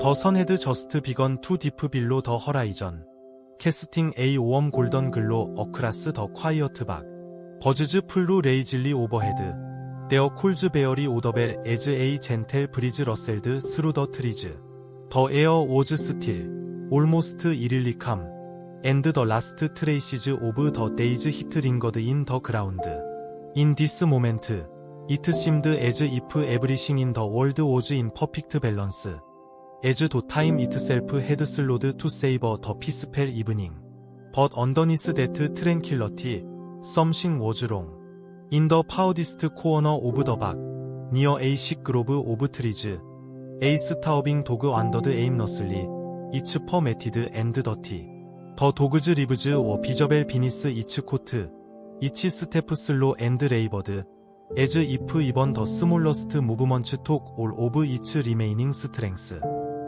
더 선헤드 저스트 비건 투 디프 빌로 더 허라이전. 캐스팅 A 오엄 골던 글로 어크라스 더 콰이어트 박. 버즈즈 풀루 레이즐리 오버헤드. 데어 콜즈 베어리 오더벨 에즈 에이 젠텔 브리즈 러셀드 스루 더 트리즈. 더 에어 오즈 스틸. 올모스트 이릴리캄. 앤드 더 라스트 트레이시즈 오브 더 데이즈 히트 링거드 인 더 그라운드. 인 디스 모멘트. 이트 심드 에즈 이프 에브리싱 인 더 월드 오즈 인 퍼펙트 밸런스. 에즈 도 타임 이트 셀프 헤드 슬로드 투 세이버 더 피스펠 이브닝. 벗 언더니스 데트 트랭킬러티. 썸싱 워즈롱. 인더 파우디스트 코어너 오브 더 박. 니어 에이식 그로브 오브 트리즈. 에이스 타어빙 도그 완더드 에임 너슬리. 이츠 퍼 메티드 앤드 더티. 더 도그즈 리브즈 워 비저벨 비니스 이츠 코트. 이치 스테프 슬로 앤드 레이버드. 에즈 이프 이번 더 스몰러스트 무브먼츠 톡 올 오브 이츠 리메이닝 스트렝스.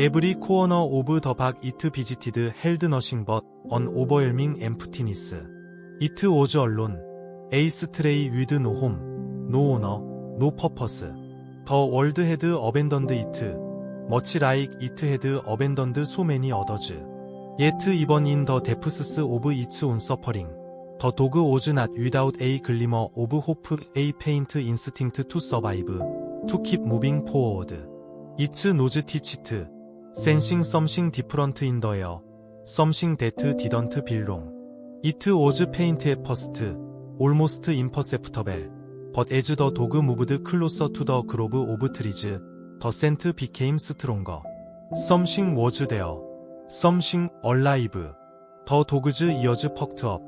에브리 코어너 오브 더 박 이트 비지티드 헬드 너싱 벗언 오버웰밍 엠프티니스. 이트 오즈 언론. 에이스 트레이 위드 노홈. 노 오너. 노 퍼퍼스. 더 월드 헤드 어벤던드 이트. 머치 라이크 이트 헤드 어벤던드 소 매니 어더즈. 예트 이번 인 더 데프스스 오브 이츠 온 서퍼링. 더 도그 오즈 낫 위다웃 에이 글리머 오브 호프 에이 페인트 인스팅트 투 서바이브. 투 킵 무빙 포워드. 이츠 노즈 티치트. 센싱 썸싱 디프런트 인더 에어. 썸싱 데트 디던트 빌롱. 이트 오즈 페인트 에 퍼스트. 올모스트 임퍼세프터벨. but as the dog moved closer to the grove of trees, the scent became stronger. Something was there. Something alive. The dog's ears perked up,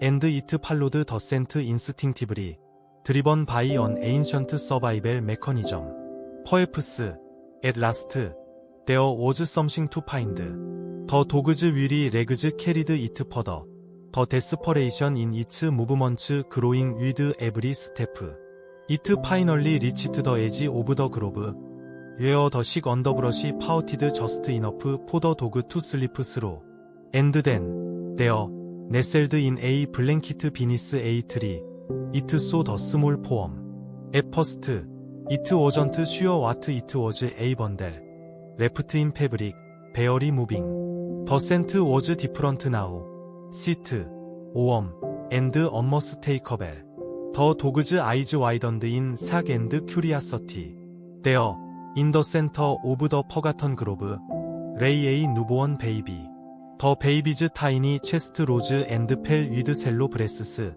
and it followed the scent instinctively, driven by an ancient survival mechanism. Perhaps, at last, there was something to find. The dog's weary legs carried it further. The desperation in its movements growing with every step. It finally reached the edge of the grove, where the sick underbrush pouted just enough for the dog to sleep through. And then, there, nestled in a blanket beneath a tree, it saw the small form. At first, it wasn't sure what it was a bundle. Wrapped in fabric, barely moving. The scent was different now. 시트, 오엄, 앤드 unmistakable. 더 도그즈 아이즈 와이던드 인 삭 앤드 큐리아서티. 데어, 인더 센터 오브 더 퍼가턴 그로브. 레이 에이 누보원 베이비. 더 베이비즈 타이니 체스트 로즈 앤드 펠 위드 셀로 브레스스.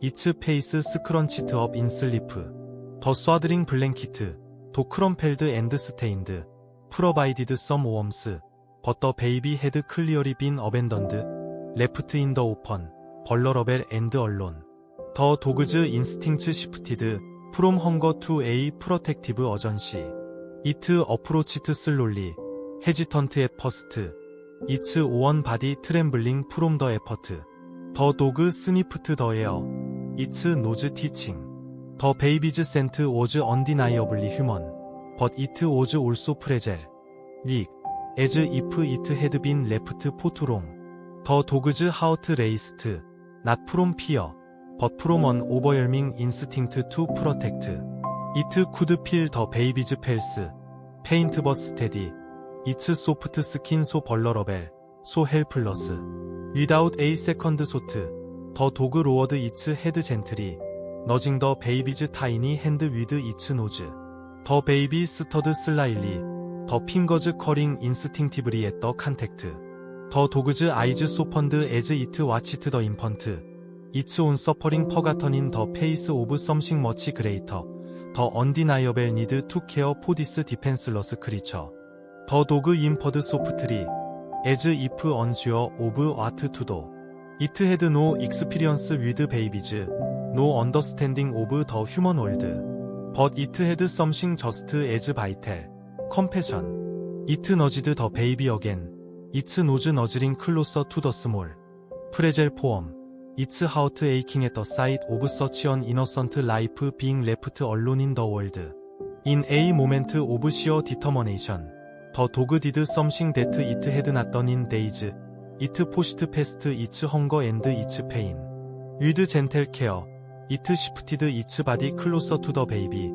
이츠 페이스 스크런치트 업인 슬리프. 더 스와드링 블랭키트. 도크럼펠드 앤드 스테인드. 프로바이디드 썸 오엄스. 버터 베이비 헤드 클리어리 빈 어벤던드. 레프트 인 더 오펀, 벌러러벨 앤드 언론. 더 도그즈 인스팅츠 시프티드, 프롬 헝거 투 에이 프로텍티브 어전시. 이트 어프로치트 슬롤리, 헤지턴트 에 퍼스트. 이츠 오원 바디 트램블링 프롬 더 에퍼트. 더 도그 스니프트 더 에어. 이츠 노즈 티칭. 더 베이비즈 센트 오즈 언디나이어블리 휴먼. But it was also 프레젤. 릭. as if it had been left for too long. 더 도그즈 하우트 레이스트, not from fear, but from an overwhelming instinct to protect. It could feel the baby's pulse, paint but steady. Its soft skin so vulnerable, so helpless. Without a second thought, the dog lowered its head gently, nudging the baby's tiny hand with its nose. Baby stuttered slightly, the fingers curling instinctively at the contact. 더 도그즈 아이즈 소펀드 에즈 이트 와치트 더 인펀트 이츠 온 서퍼링 퍼가턴인 더 페이스 오브 썸싱 머치 그레이터 더 언디나이어벨 니드 투 케어 포디스 디펜슬러스 크리처 더 도그 인퍼드 소프트리 에즈 이프 언슈어 오브 와트 투도 이트 헤드 노 익스피리언스 위드 베이비즈 노 언더스탠딩 오브 더 휴먼 월드 but it had something just as vital 컴패션 이트 너지드 더 베이비 어겐 It's 노즈 너즈링 클로서 투더 스몰. 프레젤 포엄. It's 하우트 에이킹 at the sight of such an innocent life being left alone in the world. In a moment of sheer determination. The dog did something that it had not done in days. It pushed past its hunger and its pain. With gentle care, it shifted its body closer to the baby.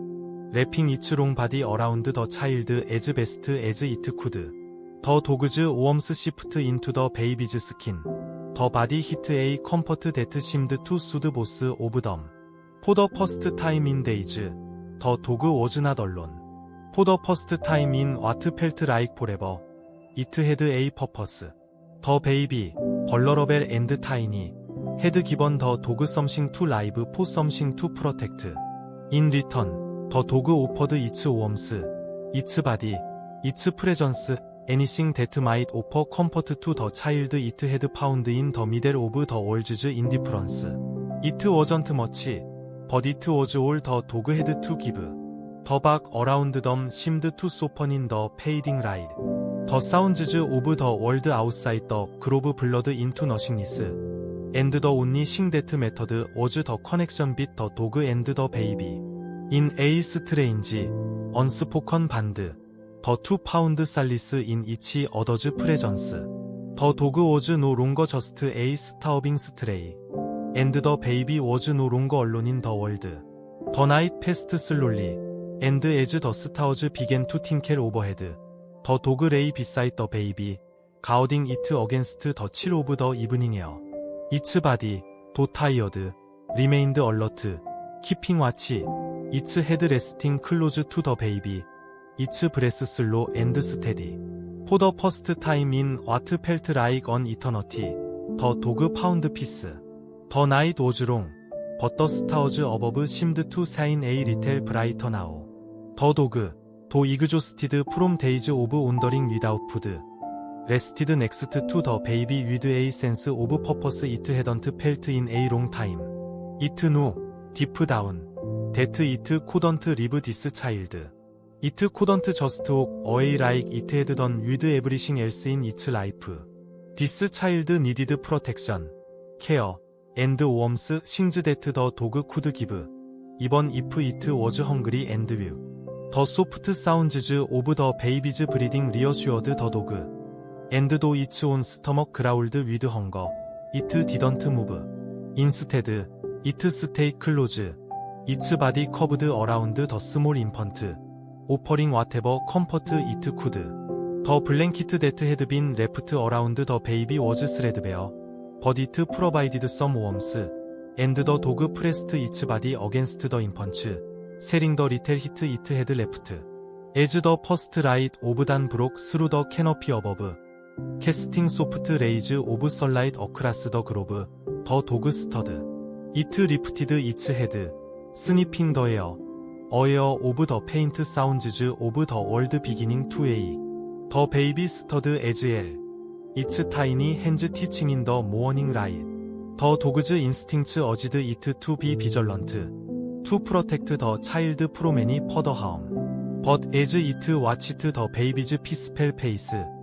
wrapping its long body around the child as best as it could. The dog's warmth shift into the baby's skin. The body hit a comfort that seemed to soothe both of them. For the first time in days, live for something to protect. In return, the dog offered its warmth, its body, its presence, anything that might offer comfort to the child it had found in the middle of the world's indifference. It wasn't much, but it was all the dog had to give. The back around them seemed to soften in the fading light. The sounds of the world outside the grove blurred into nothingness. And the only thing that mattered was the connection between the dog and the baby. In a strange, unspoken band, the two found solace in each other's presence. The dog was no longer just a starving stray. And the baby was no longer alone in the world. The night passed slowly, and as the stars began to twinkle overhead, the dog lay beside the baby, guarding it against the chill of the evening air. 이츠 바디, 도 타이어드, 리메인드 얼러트, 키핑 와치, 이츠 헤드 레스팅 클로즈 투 더 베이비, 이츠 브레스 슬로 앤드 스테디, 포더 퍼스트 타임 인 와트 펠트 라이크 언 이터너티, 더 도그 파운드 피스, 더 나이트 오즈롱, 버터 스타워즈 어버브 심드 투 사인 에이 리텔 브라이터 나우, 더 도그, 도 이그조스티드 프롬 데이즈 오브 온더링 위다웃 푸드, Rested next to the baby with a sense of purpose it hadn't felt in a long time. It knew, deep down, that it couldn't leave this child. It couldn't just walk away like it had done with everything else in its life. This child needed protection, care, and warmth things that the dog could give, even if it was hungry and weak. The soft sounds of the baby's breathing reassured the dog. Its own stomach growled with hunger, it didn't move. Instead, it stayed close. Its body curved around the small infant, offering whatever comfort it could. The blanket that had been wrapped around the baby was threadbare, but it provided some warmth, and the dog pressed its body against the infant, sharing the little heat it had left. As the first light of dawn broke through the canopy above, been one of constant movement, running from hunger, from fear, from uncertainty. But now, it felt as though it could finally breathe, as though it had found something was holding on to, something that wasn't just about survival, but about care and connection. After a few moments, the baby let out a soft cry, its tiny mouth opening in search of something more, a sense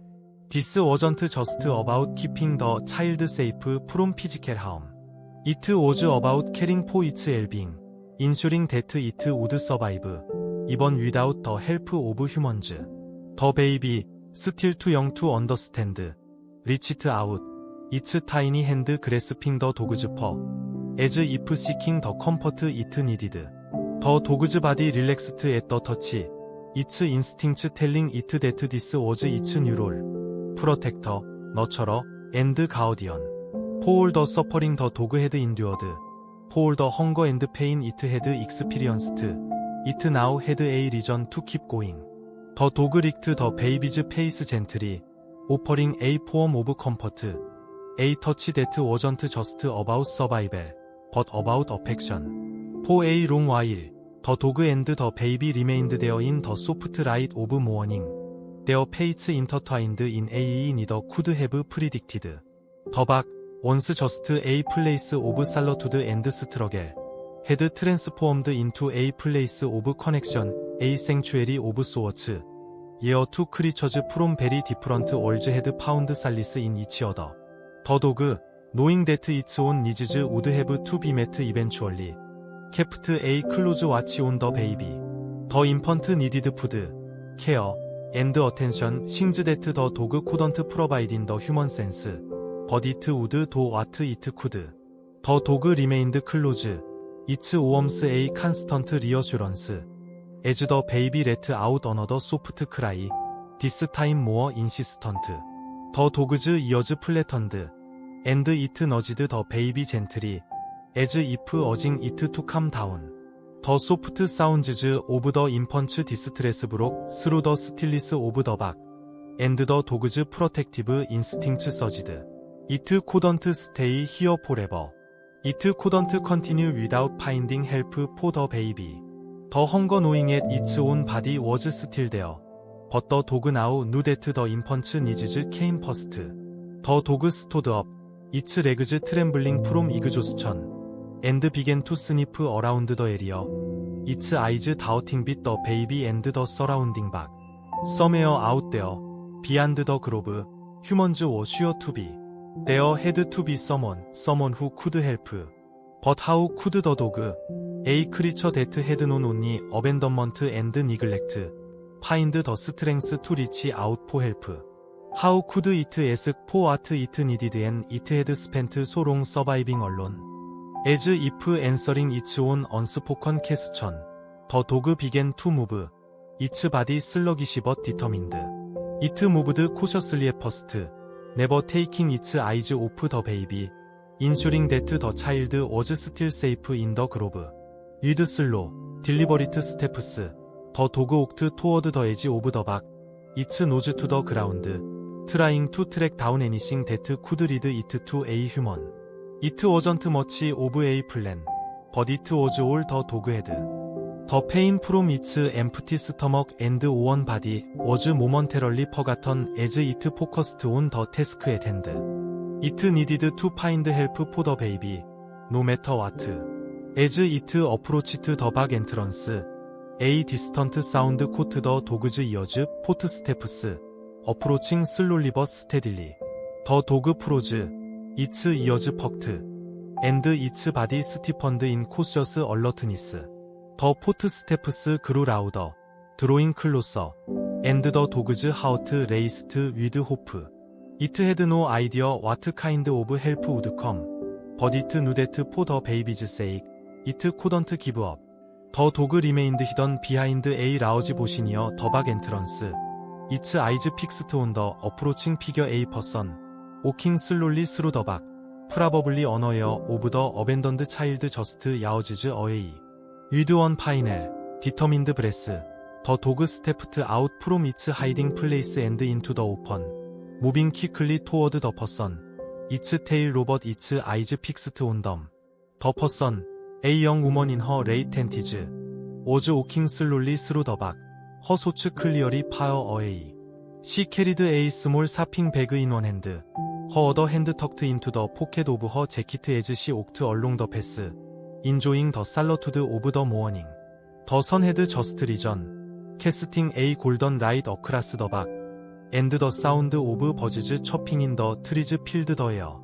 디스 워즈 이츠 뉴롤 프로텍터 너처러 앤드 가우디언. 포올 더 서퍼링 더 도그 헤드 인듀어드. 포올 더 헝거 앤드 페인 이트 헤드 익스피리언스트. 이트 나우 헤드 에이 리전 투 킵 고잉. 더 도그 릭트 더 베이비즈 페이스 젠트리 오퍼링 에이 포엄 오브 컴퍼트. 에이 터치 데트 워전트 저스트 어바웃 서바이벨 but about affection. For a long while, the dog and the baby remained there in the soft light of morning. Their fates intertwined in a neither could have predicted. Back, once just a place of solitude and struggle, had transformed into a place of connection, a sanctuary of sorts. Here two creatures from very different worlds had found solace in each other. The dog, knowing that its own needs would have to be met eventually. kept a close watch on the baby. The infant needed food, care, 앤드 어텐션 싱즈데트 더 도그 코던트 프로바이딘 더 휴먼 센스 버디트 우드 도 와트 이트 쿠드 더 도그 리메인드 클로즈 이츠 오엄스 에이 칸스턴트 리어슈런스 에즈 더 베이비 레트 아웃 어너더 소프트 크라이 디스 타임 모어 인시스턴트 더 도그즈 이어즈 플래턴드 엔드 이트 너지드 더 베이비 젠트리 에즈 이프 어징 이트 투 캄 다운. Sounds of the infant's distress broke through the stillness of the back, and the dog's protective instincts surged. It couldn't stay here forever. It couldn't continue without finding help for the baby. The hunger knowing at its own body was still there. But the dog now knew that the infant's needs came first. The dog stood up, its legs trembling from exhaustion, and began to sniff around the area. Its eyes doubting with the baby and the surrounding back. Somewhere out there, beyond the grove, humans were sure to be. There had to be someone, someone who could help. But how could the dog, a creature that had known only abandonment and neglect, find the strength to reach out for help? How could it ask for what it needed and it had spent so long surviving alone? As if answering its own unspoken question, the dog began to move, its body sluggish but determined. It moved cautiously at first, never taking its eyes off the baby, ensuring that the child was still safe in the grove. With slow, deliberate steps, the dog walked toward the edge of the back, its nose to the ground, trying to track down anything that could lead it to a human. But it was all the dog had. The pain from its empty stomach and worn body was momentarily forgotten as it focused on the task at hand. It needed to find help for the baby, no matter what. As it approached the back entrance, a distant sound caught the dog's ears, footsteps, approaching slowly but steadily. The dog froze, 이츠 이어즈 퍽트 앤드 이츠 바디 스티펀드 인 코셔스 얼러트니스 더 포트 스테프스 그루 라우더 드로잉 클로서 앤드 더 도그즈 하우트 레이스트 위드 호프 이트 헤드 노 아이디어 와트 카인드 오브 헬프 우드 컴 버디트 누데트 포 더 베이비즈 세익 이트 코던트 기브업 더 도그 리메인드 히던 비하인드 에이 라우지 보시니어 더박 엔트런스 이츠 아이즈 픽스트 온 더 어프로칭 피겨 에이 퍼선 walking slowly through the back, probably unaware of the abandoned child just yards away. With one final, determined breath, the dog stepped out from its hiding place and into the open, moving quickly toward the person. Its tail robot its eyes fixed on them. The person, a young woman in her late twenties, was walking slowly through the back, her thoughts her other hand tucked into the pocket of her jacket as she walked along the path. 인조잉 더 살러투드 오브 더 모어닝. 더 선헤드 저스트 리전. 캐스팅 A 골던 라이트 어크라스 더 박. 앤드 더 사운드 오브 버즈즈 처핑 인 더 트리즈 필드 더 에어.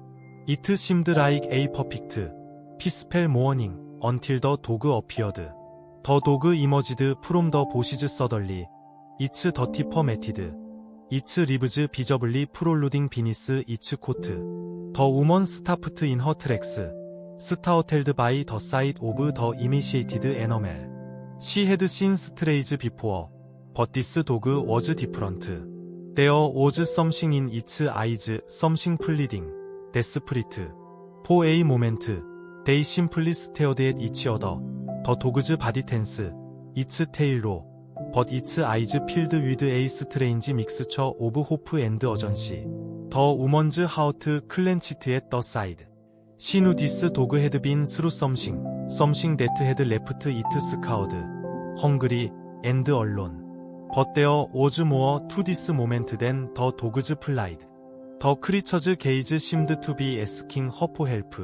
이트 심드 라이크 에이 퍼픽트. 피스펠 모어닝. 언틸 더 도그 어피어드. 더 도그 이머지드 프롬 더 보시즈 서덜리. 이츠 더티 퍼매티드. 이츠 리브즈 비저블리 프롤루딩 비니스 이츠 코트. 더 우먼 스타프트 인 허 트랙스. 스타어텔드 바이 더 사이드 오브 더 이미시에이티드 에너멜. 시 헤드 신 스트레이즈 비포어. 버티스 도그 워즈 디프런트. Its eyes, something pleading, desperate. For a moment, they simply stared at each other. The dog's body tense, its tail low, but its eyes filled with a strange mixture of hope and urgency. The woman's heart clenched at the side. She knew this dog had been through something, something that had left it scarred, hungry, and alone. But there was more to this moment than the dog's pride. The creature's gaze seemed to be asking her for help.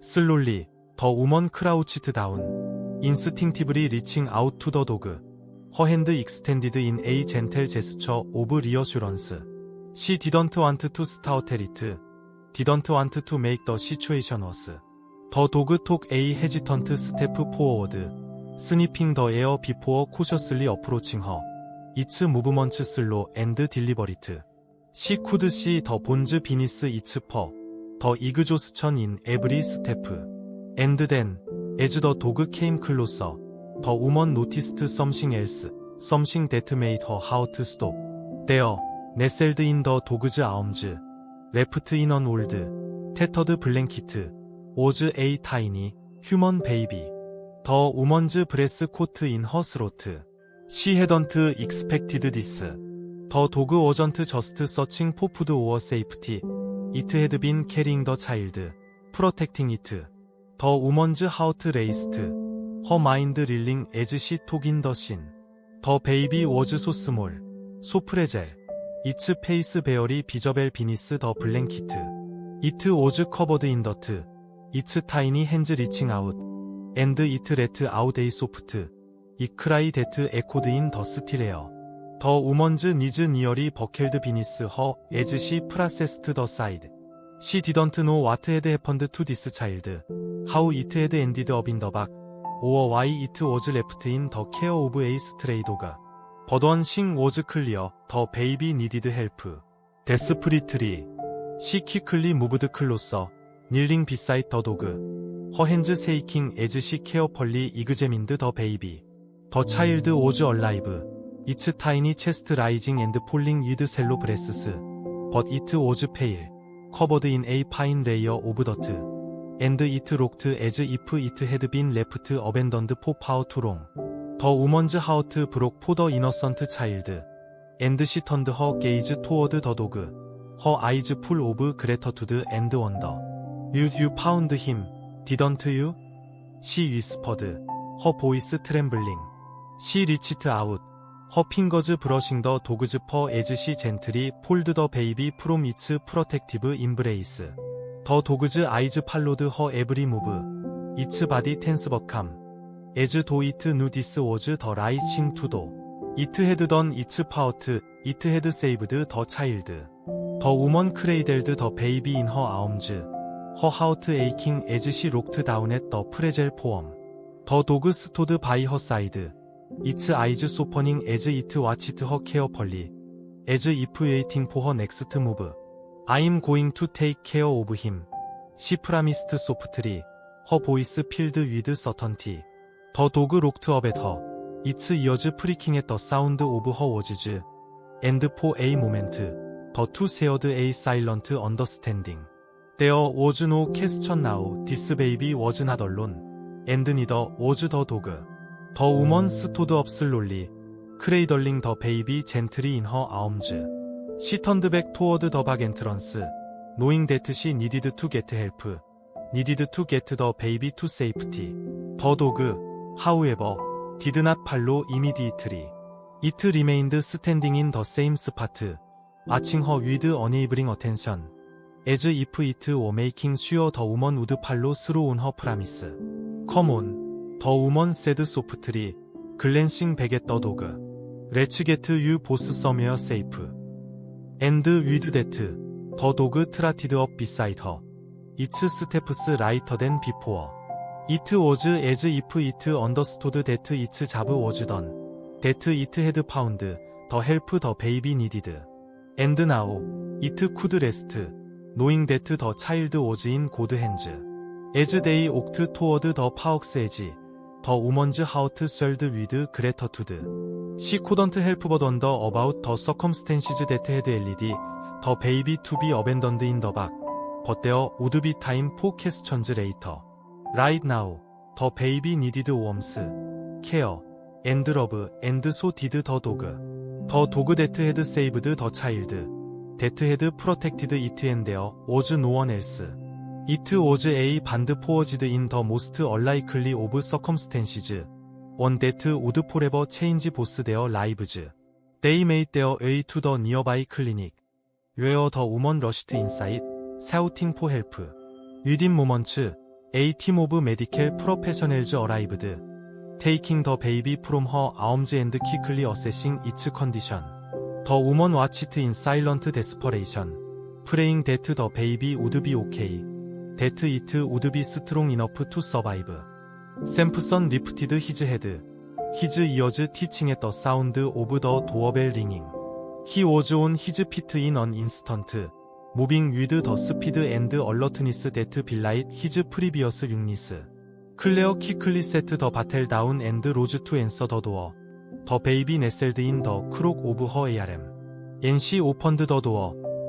Slowly, the woman crouched down, instinctively reaching out to the dog. Her hand extended in a gentle gesture of reassurance. She didn't want to startle it, didn't want to make the situation worse. The dog took a hesitant step forward, sniffing the air before cautiously approaching her. Its movements slow and deliberate. She could see the bones beneath its paw, the exhaustion in every step. And then, the woman noticed something else, something that made her heart stop. There, nestled in the dog's arms, wrapped in an old, tattered blanket, was a tiny, human baby. The woman's breath caught in her throat. She hadn't expected this. The dog wasn't just searching for food or safety. It had been carrying the child, protecting it. The woman's heart raced, her mind reeling as she took in the scene. The baby was so small, so fragile. Its face barely visible beneath the blanket. It was covered in dirt, its tiny hands reaching out, and it let out a soft, 이 허 마인드 릴링 에즈 시 톡인 더 신. 더 베이비 워즈 소스몰. 소프레젤. 이츠 페이스 베어리 비저벨 비니스 더 블랭키트. 이트 오즈 커버드 인더트. 이츠 타이니 핸즈 리칭 아웃. 앤드 이트 레트 아우데이 소프트. 이크라이 데트 에코드 인더 스틸레어 더 우먼즈 니즈 니어리 버켈드 비니스 허 에즈 시 프라세스트 더 사이드. 시 디던트 노 와트 헤드 해펀드 투 디스 차일드. 하우 이트 헤드 엔디드 업인 더 박. 5어 Why It Was Left인 The Care of a Stray Dog가 버던 싱 워즈 클리어 더 베이비 니디드 헬프 데스프리트리 시키클리 무브드 클로서 닐링 비사이 더 도그 허핸즈 세이킹 에즈 시 케어 펄리 이그제민드 더 베이비 더 차일드 오즈 얼라이브 이츠 타이니 체스트 라이징 앤드 폴링 위드 셀로 브레스스 벗 이트 오즈 페일 커버드 인 에이 파인 레이어 오브 더트 And it looked as if it had been left abandoned for far too long. The woman's heart broke for the innocent child. And she turned her gaze toward the dog, her eyes full of gratitude and wonder. You, you found him, didn't you? She whispered, her voice trembling. She reached out, her fingers brushing the dog's paw as she gently pulled the baby from its protective embrace. Move, its body tense but calm, as though it knew this was the right thing to do. It had done its part, it had saved the child. The woman cradled the baby in her arms, her heart aching as she looked down at the fragile form. The dog stood by her side, its eyes softening as it watched her carefully, as if waiting for her next move. I'm going to take care of him, she promised softly, her voice filled with certainty. The dog looked up at her, its ears pricking at the sound of her words, and for a moment, the two shared a silent understanding. There was no question now, this baby was not alone, and neither was the dog. The woman stood up slowly, cradling the baby gently in her arms. Toward the back entrance, knowing that she needed to get help, needed to get the baby to safety. The dog, however, did not follow immediately. It remained standing in the same spot, watching her with unwavering attention, as if it were making sure the woman would follow through on her promise. 컴온, 더 우먼 세드 소프트리, 글랜싱 베겟 더 도그, 레츠 게트 유 보스 서메어 세이프, 위드 데트, 더 도그 허, 이트 에즈 이프 이트 데트 데트 이트 더 헬프 더 베이비 니디드, 엔드 나우, 이트 쿠드 레스트, 노잉 데트 더 차일드 워즈인 고드 핸즈, 에즈 데이 옥트 토워드 더 파옥스 에지, 더 우먼즈 하우트 셀드 위드 그레터 투드, 시 코던트 헬프 버던더 어바웃 더 서컴스텐시즈 데트 헤드 LED, 더 베이비 투비 어벤던드 인더 박, 버데어 우드 비 타임 포 캐스천즈 레이터, 라이트 나우, 더 베이비 니디드 웜스, 케어, 엔드 러브, 엔드 소 디드 더 도그, 더 도그 데트 헤드 세이브드 더 차일드, 데트 헤드 프로텍티드 이트 앤데어, 오즈 노원 엘스, 이트 오즈 에이 반드 포어지드 인 더 모스트 얼라이클리 오브 서컴스텐시즈, 원 데트 우드 포레버 체인지 보스 데어 라이브즈, 데이 메이 데어 에이 투 더 니어바이 클리닉, 웨어 더 우먼 러시트 인사이트, 샤우팅 포 헬프, 위딘 모먼츠, A 팀 오브 메디켈 프로페셔널즈 어라이브드, 테이킹 더 베이비 프롬 허 아움즈 앤드 키클리 어세싱 이츠 컨디션, 더 우먼 와치트 인 사일런트 데스퍼레이션, 프레잉 데트 더 베이비 우드 비 오케이, 데트 이트 우드 비 스트롱 이너프 투 서바이브, 샘프선 리프티드 히즈 헤드, 히즈 이어즈 티칭 앳더 사운드 오브 더 도어벨 링잉, 히 워즈 온 히즈 피트 인 언 인스턴트, 무빙 위드 더 스피드 앤드 얼러트니스 데트 빌라잇 히즈 프리비어스 융니스 클레어 키클리 세트 더 바텔 다운 앤드 로즈 투 앤서 더 도어 더 베이비 네셀드 인 더 크록 오브 허 ARM NC 오펀드 더 도어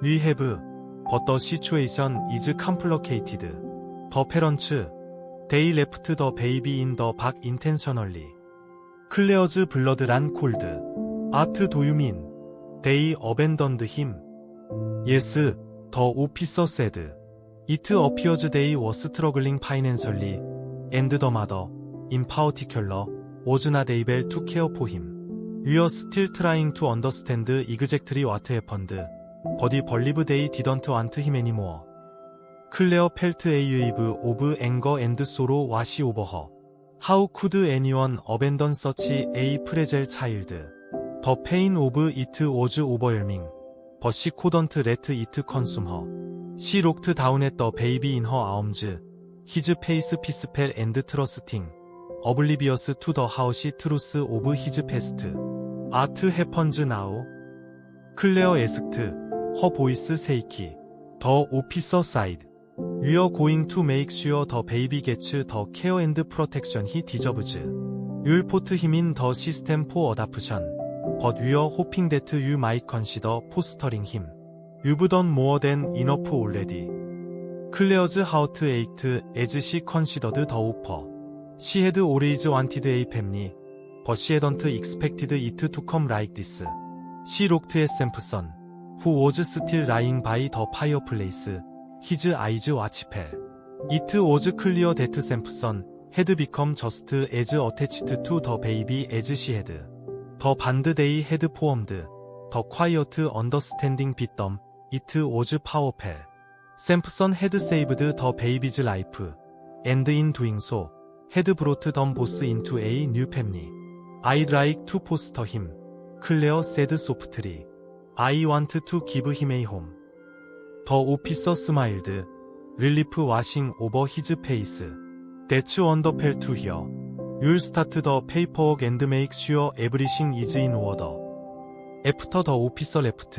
We have, but the situation is complicated. The parents, they left the baby in the back intentionally. 클레어즈 블러드 란 콜드. 아트 도유민. They abandoned him. Yes, the officer said. It appears they was struggling financially, and the mother, in particular, was not able to care for him. We are still trying to understand exactly what happened, but we believe they didn't want him anymore. Claire felt a wave of anger and sorrow wash over her. How could anyone abandon such a fragile child? The pain of it was overwhelming, but she couldn't let it consume her. She looked down at the baby in her arms, his face peaceful and trusting, oblivious to the harsh truth voice shaky. The officer sighed. We are going to make sure the baby gets the care and protection he deserves. You'll put him in the system for adoption. But we are hoping that you might consider fostering him. You've done more than enough already. Claire's heart ached as she considered the offer. She had always wanted a family, but she hadn't expected it to come like this. She looked at Sampson, still lying by the fireplace, his eyes watchful. It was clear that Sampson had become just as attached to the baby as she had. The band they had formed, the quiet understanding bit them, it was powerful. Sampson had saved the baby's life, and in doing so, had brought them both into a new family. I'd like to foster him, Claire said softly. I want to give him a home. The officer smiled, relief washing over his face. That's wonderful to hear. You'll start the paperwork and make sure everything is in order. After the officer left,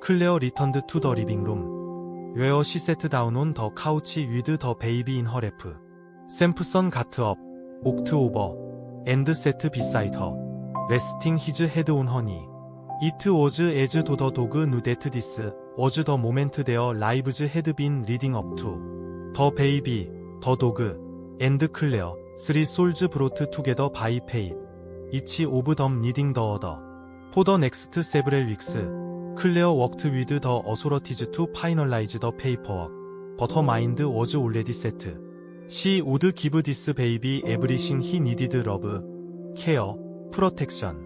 Claire returned to the living room, where she sat down on the couch with the baby in her lap. Sampson got up, walked over, and sat beside her, resting his head on her knee. 이트 오즈 에즈 도더 도그 누데트 디스 워즈 더 모멘트 데어 라이브즈 헤드빈 리딩 업투 더 베이비 더 도그 앤드 클레어 쓰리 솔즈 브로트 투게더 바이 페잇 이치 오브 덤 리딩 더 어더 포더 넥스트 세브렐 윅스 클레어 워크트 위드 더 어소러티즈 투 파이널라이즈 더 페이퍼워크 버터 마인드 워즈 올레디 세트 시 우드 기브 디스 베이비 에브리싱 히 니디드 러브 케어 프로텍션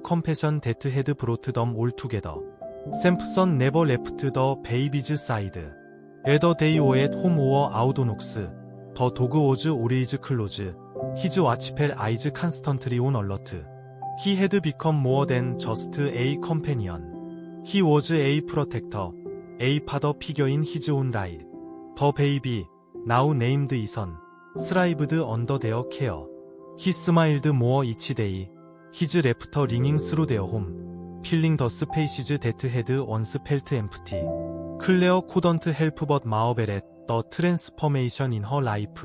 compassion that had brought them all together. Sampson never left the baby's side. Whether they were at home or out on walks, the dog was always close, his watchful eyes constantly on alert. He had become more than just a companion. He was a protector, a father figure in his own right. The baby, now named Isan, thrived under their care. Ringing through their home, filling the spaces that had once felt empty. Claire couldn't help but marvel at the transformation in her life.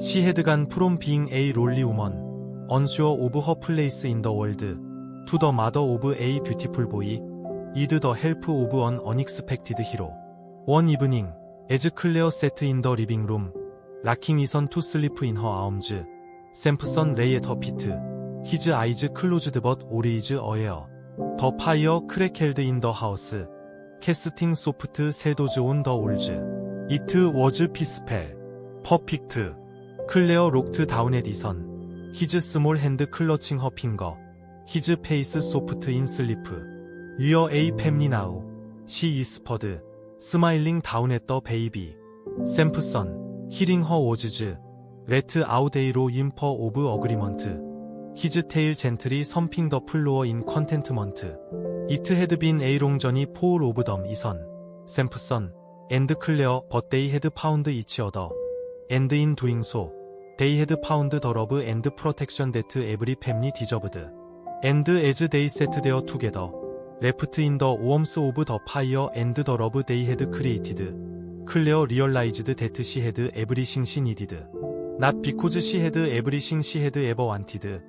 She had gone from being a lonely woman, unsure of her place in the world, to the mother of a beautiful boy, with the help of an unexpected hero. One evening, as Claire sat in the living room, rocking Ethan to sleep in her arms, 샘프선 레이의 더 피트, 히즈 아이즈 클로즈드 벗 오리이즈 어웨어, 더 파이어 크래켈드 인 더 하우스, 캐스팅 소프트 세도즈 온 더 올즈, 이트 워즈 피스펠, 퍼픽트, 클레어 록트 다운 에디선, 히즈 스몰 핸드 클러칭 허 핑거, 히즈 페이스 소프트 인 슬리프, 리어 에이 팸리 나우, 시 이스퍼드, 스마일링 다운 앳더 베이비, 샘프선, 히링 허 워즈즈, Tail gently thumping the floor in contentment. It had been a long journey for all of them, Ethan, Sampson, and Claire, but they had found each other. And in doing so, they had found the love and protection that every family deserved. And as they sat there together, left in the warmth of the fire and the love they had created, Claire realized that she had everything she needed. Not because she had everything she had ever wanted,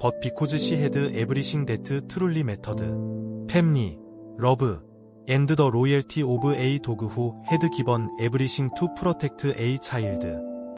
but because she had everything that truly mattered. Family, love, and the loyalty of a dog who had given everything to protect a child.